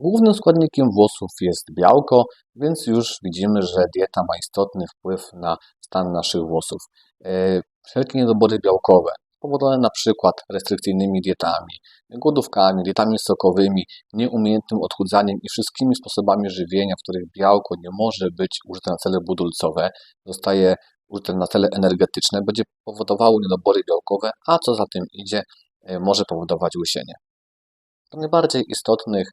Głównym składnikiem włosów jest białko, więc już widzimy, że dieta ma istotny wpływ na stan naszych włosów. E, Wszelkie niedobory białkowe, spowodowane na przykład restrykcyjnymi dietami, głodówkami, dietami sokowymi, nieumiejętnym odchudzaniem i wszystkimi sposobami żywienia, w których białko nie może być użyte na cele budulcowe, zostaje użyte na cele energetyczne, będzie powodowało niedobory białkowe, a co za tym idzie, e, może powodować łysienie. Do najbardziej istotnych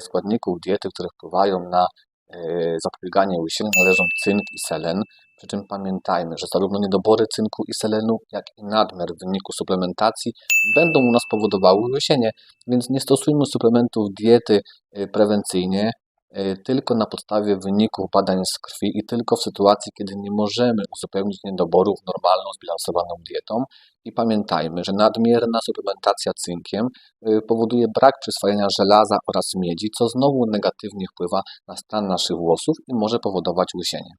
składników diety, które wpływają na e, zapobieganie łysieniu należą cynk i selen, przy czym pamiętajmy, że zarówno niedobory cynku i selenu, jak i nadmiar w wyniku suplementacji będą u nas powodowały łysienie, więc nie stosujmy suplementów diety e, prewencyjnie, e, tylko na podstawie wyników badań z krwi i tylko w sytuacji, kiedy nie możemy uzupełnić niedoborów normalną, zbilansowaną dietą. I pamiętajmy, że nadmierna suplementacja cynkiem y, powoduje brak przyswajania żelaza oraz miedzi, co znowu negatywnie wpływa na stan naszych włosów i może powodować łysienie.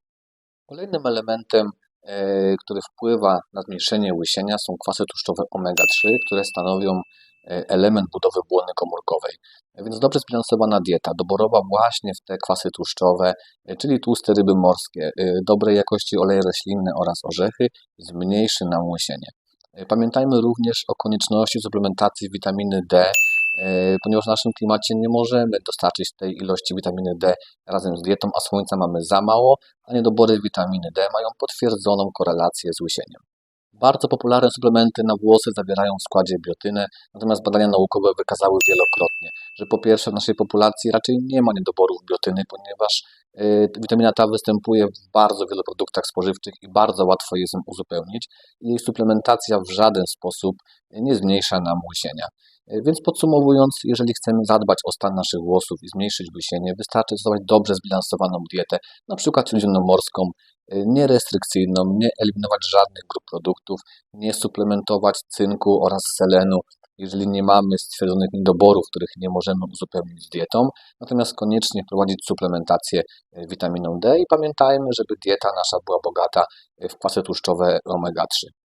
Kolejnym elementem, e, który wpływa na zmniejszenie łysienia są kwasy tłuszczowe omega-3, które stanowią e, element budowy błony komórkowej. Więc dobrze zbilansowana dieta, doborowa właśnie w te kwasy tłuszczowe, czyli tłuste ryby morskie, dobrej jakości oleje roślinne oraz orzechy, zmniejszy nam łysienie. Pamiętajmy również o konieczności suplementacji witaminy D, e, ponieważ w naszym klimacie nie możemy dostarczyć tej ilości witaminy D razem z dietą, a słońca mamy za mało, a niedobory witaminy D mają potwierdzoną korelację z łysieniem. Bardzo popularne suplementy na włosy zawierają w składzie biotynę, natomiast badania naukowe wykazały wielokrotnie, że po pierwsze w naszej populacji raczej nie ma niedoborów biotyny, ponieważ witamina ta występuje w bardzo wielu produktach spożywczych i bardzo łatwo jest ją uzupełnić. Jej suplementacja w żaden sposób nie zmniejsza nam łysienia. Y, Więc podsumowując, jeżeli chcemy zadbać o stan naszych włosów i zmniejszyć łysienie, wystarczy stosować dobrze zbilansowaną dietę, na przykład śródziemnomorską, y, nierestrykcyjną, nie eliminować żadnych grup produktów, nie suplementować cynku oraz selenu, jeżeli nie mamy stwierdzonych niedoborów, których nie możemy uzupełnić dietą, natomiast koniecznie wprowadzić suplementację y, witaminą D i pamiętajmy, żeby dieta nasza była bogata y, w kwasy tłuszczowe omega-3.